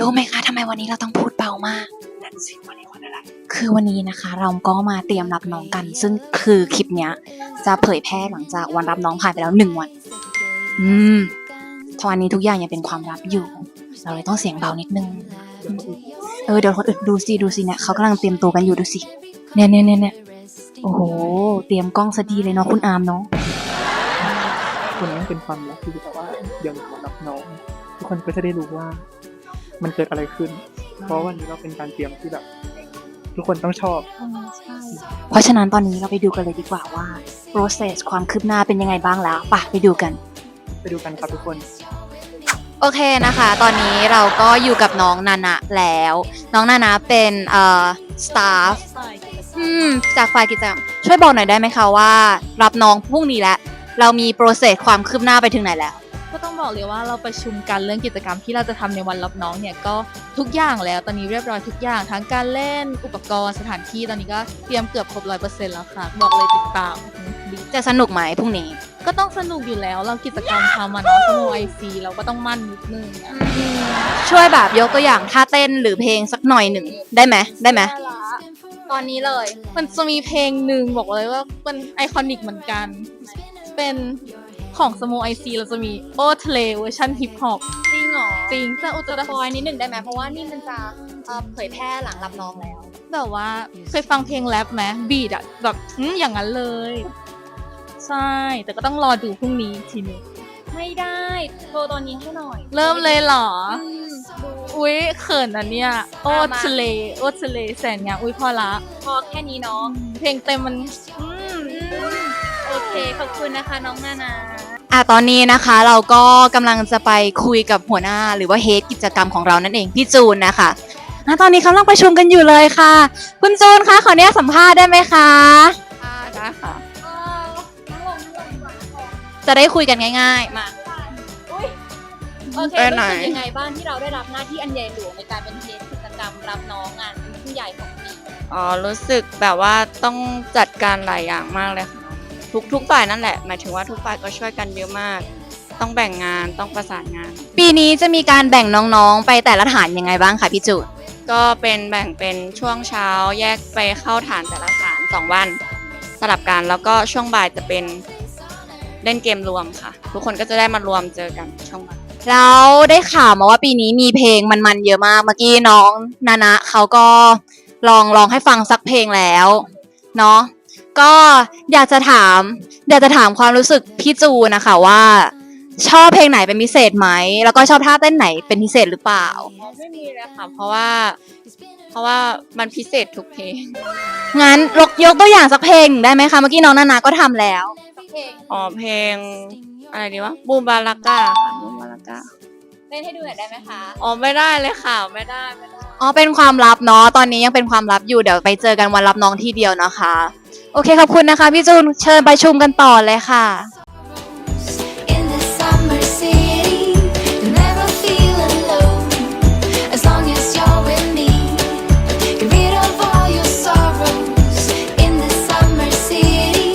รู้ไหมคะทำไมวันนี้เราต้องพูดเบามาก นั่นสิวันนี้วันอะไร คือวันนี้นะคะ เราก็มาเตรียมรับน้องกัน ซึ่งคือคลิปเนี้ย จะเผยแพร่หลังจากวันรับน้องผ่านไปแล้วหนึ่งวัน อืมทวันนี้ทุกอย่างยังเป็นความลับอยู่ เราเลยต้องเสียงเบานิดนึง เออเดี๋ยวคนอื่นดูสิดูสิเนี่ยเขากำลังเตรียมตัวกันอยู่ดูสิเนี่ยเนี่ยเนี่ยเนี่ยโอ้โห เตรียมกล้องซะดีเลยเนาะคุณอาร์มเนาะคนนั้เป็นความลับที่แต่ว่าเดี๋ยวมารับน้อง ทุกคนก็จะได้รู้ว่า มันเกิดอะไรขึ้น เพราะวันนี้เราเป็นการเตรียมที่แบบ ทุกคนต้องชอบ เพราะฉะนั้นตอนนี้เราไปดูกันเลยดีกว่าว่า process ความคืบหน้าเป็นยังไงบ้างแล้วป่ะไปดูกัน ไปดูกันครับทุกคน โอเคนะคะ ตอนนี้เราก็อยู่กับน้องนานะแล้ว น้องนานะเป็นเอ่อ staff อืมจากฝ่ายกิจกรรมช่วยบอกหน่อยได้ไหมคะว่า รับน้องพรุ่งนี้แล้วเรามีโปรเซสความคืบหน้าไปถึงไหนแล้วก็ต้อง บอกเลยว่าเราประชุมกันเรื่องกิจกรรมที่เราจะทำในวันรับน้องเนี่ยก็ทุกอย่างแล้วตอนนี้เรียบร้อยทุกอย่างทั้งการเล่นอุปกรณ์สถานที่ตอนนี้ก็เตรียมเกือบครบร้อยเปอร์เซ็นต์แล้วค่ะ บอกเลยติดตามดีจะสนุกไหมพรุ่งนี้ ก็ต้องสนุกอยู่แล้วเรากิจกรรมทำมาเนาะสโมไอซีเราก็ต้องมั่นนิดนึงอะช่วยแบบยกตัวอย่างท่าเต้นหรือเพลงสักหน่อยหนึ่งได้ไหมได้ไหมตอนนี้เลย มันจะมีเพลงหนึ่งบอกเลยว่าเป็นไอคอนิกเหมือนกัน เป็น ของสโมไอซีเราจะมีโอทะเลเวอร์ชันฮิปฮอปจริงเหรอจริงจะอุตสรปอยนิดหนึ่งได้ไหมเพราะว่านี่มันจะเอ่อเผยแพร่หลังรับน้องแล้ว แบบว่าเคยฟังเพลงแรปไหมบีดอะแบบอืมอย่างนั้นเลย ใช่ แต่ก็ต้องรอดูพรุ่งนี้อีกทีหนึงไม่ได้โชว์ตอนนี้ให้หน่อยเริ่มเลยเหรอ อืมดูอุ้ยเขินอันเนี้ยโออะมาทะเลโอทะเลแสนงามอุ้ยพอละ พอแค่นี้เนาะเพลงเต็มมัน อืม โอเค ขอบคุณนะคะน้องนานา อะตอนนี้นะคะเราก็กำลังจะไปคุยกับหัวหน้าหรือว่าเฮดกิจกรรมของเรานั่นเองพี่จูนนะคะอะตอนนี้เขากำลังประชุมกันอยู่เลยค่ะ คุณจูนคะขออนุญาตสัมภาษณ์ได้ไหมคะได้ค่ะจะได้คุยกันง่าย ๆ มาโอเคไปรู้ไหนสึกยังไงบ้างที่เราได้รับหน้าที่อันใหญ่หลวงในการเป็นเฮดกิจกรรมรับน้องงานผู้ใหญ่ของปีอ๋อรู้สึกแบบว่าต้องจัดการหลายอย่างมากเลยค่ะ ทุกทุกฝ่ายนั่นแหละ หมายถึงว่าทุกฝ่ายก็ช่วยกันเยอะมาก ต้องแบ่งงานต้องประสานงาน ปีนี้จะมีการแบ่งน้องๆ ไปแต่ละฐานยังไงบ้างคะพี่จูนก็เป็นแบ่งเป็นช่วงเช้าแยกไปเข้าฐานแต่ละฐานสองวัน สลับกันแล้วก็ช่วงบ่ายจะเป็นเล่นเกมรวมค่ะ ทุกคนก็จะได้มารวมเจอกันช่วงบ่าย แล้วได้ข่าวมาว่าปีนี้มีเพลงมันๆเยอะมากเมื่อกี้น้องนานะเขาก็ลองลองให้ฟังสักเพลงแล้วเนาะ ก็อยากจะถาม อยากจะถามความรู้สึกพี่จูนนะคะว่า ชอบเพลงไหนเป็นพิเศษไหม แล้วก็ชอบท่าเต้นไหนเป็นพิเศษหรือเปล่า ไม่มีเลยค่ะ เพราะว่า เพราะว่ามันพิเศษทุกเพลง งั้นยกยกตัวอย่างสักเพลงหนึ่งได้ไหมคะเมื่อกี้น้องนานาก็ทำแล้วเพลงอ๋อเพลงอะไรดีวะบูมบาลาก้าค่ะบูมบาลาก้าเล่นให้ดูหน่อยได้ไหมคะอ๋อไม่ได้เลยค่ะไม่ได้ไม่ได้อ๋อเป็นความลับเนาะตอนนี้ยังเป็นความลับอยู่เดี๋ยวไปเจอกันวันรับน้องที่เดียวนะคะโอเคขอบคุณนะคะพี่จูนเชิญไปชุมกันต่อเลยค่ะ In the summer city, you never feel alone. As long as you're with me, get rid of all your sorrows. In the summer city,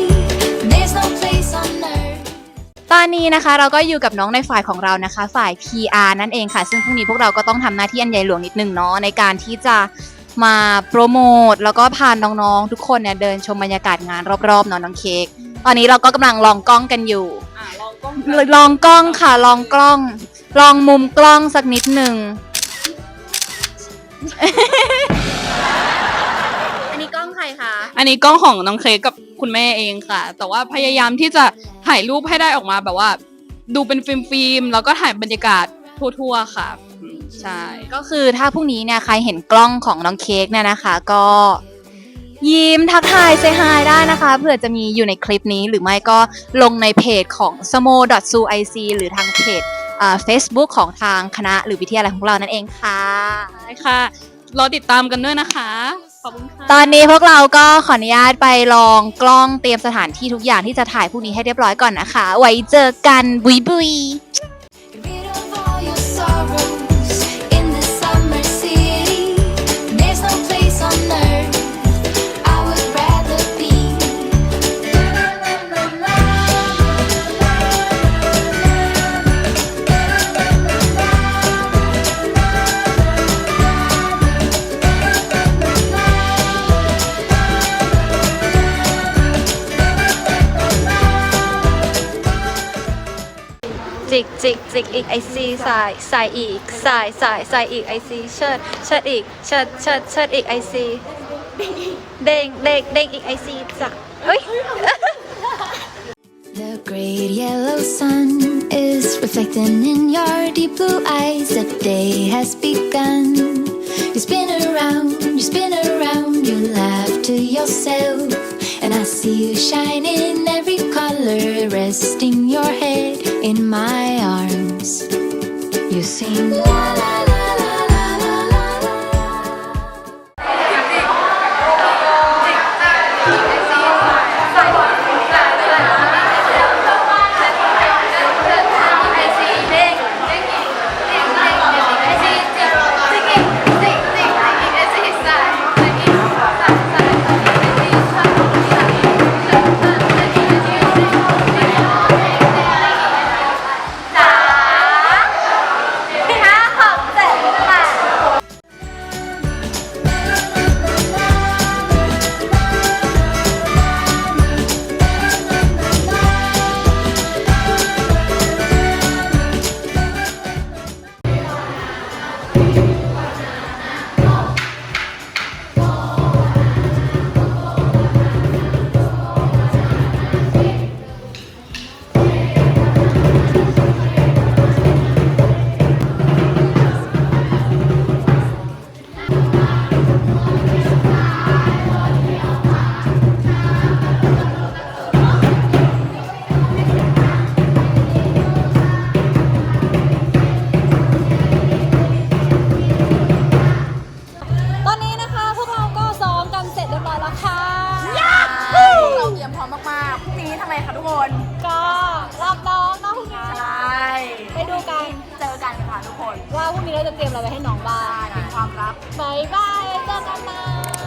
there's no place on earth. ตอนนี้นะคะเราก็อยู่กับน้องในฝ่ายของเรานะคะ ฝ่าย PR นั่นเองค่ะ ซึ่งพรุ่งนี้พวกเราก็ต้องทำหน้าที่อันใหญ่หลวงนิดนึงเนาะในการที่จะ มาโปรโมทแล้วก็พาน้องๆ ทุกคนเนี่ยเดินชมบรรยากาศงานรอบๆเนาะน้องเค้กตอนนี้เราก็กำลังลองกล้องกันอยู่ อะลองกล้องลองกล้องค่ะ ลองกล้อง ลองมุมกล้องสักนิดหนึ่ง อันนี้กล้องใครคะ อันนี้กล้องของน้องเคกกับคุณแม่เองค่ะ แต่ว่าพยายามที่จะถ่ายรูปให้ได้ออกมาแบบว่า ดูเป็นฟิล์มฟิล์มๆแล้วก็ถ่ายบรรยากาศทั่วๆค่ะอืม ใช่ ก็คือถ้าพรุ่งนี้เนี่ยใครเห็นกล้องของน้องเค้กเนี่ยนะคะ ก็ยิ้มทักทายเซฮายได้นะคะเผื่อจะมีอยู่ในคลิปนี้หรือไม่ก็ลงในเพจของ smo.suic หรือทางเพจอ่า Facebook ของทางคณะหรือวิทยาลัยของเรานั่นเองค่ะได้ค่ะ รอติดตามกันด้วยนะคะ ขอบคุณค่ะ ตอนนี้พวกเราก็ขออนุญาตไปลองกล้องเตรียมสถานที่ทุกอย่างที่จะถ่ายพรุ่งนี้ให้เรียบร้อยก่อนนะคะ ไว้เจอกันบุยบุย กจิกจิกอีกไอซีใส่ใส่อีกใส่ใส่ใส่อีกไอซีเชิดเชิดอีกเชิดเชิดเชิดอีกไอซีเด้งเด้งเด้งอีกไอซีจ้ะเฮ้ย The great yellow sun is reflecting in your deep blue eyes. The day has begun. You spin around, you spin around, you laugh to yourself. And I see you shine in every color, resting your head in my arms. You sing la la la เราจะเตรียมอะไรไว้ให้น้องบ้างเป็นความลับบายบายเจอกันนะ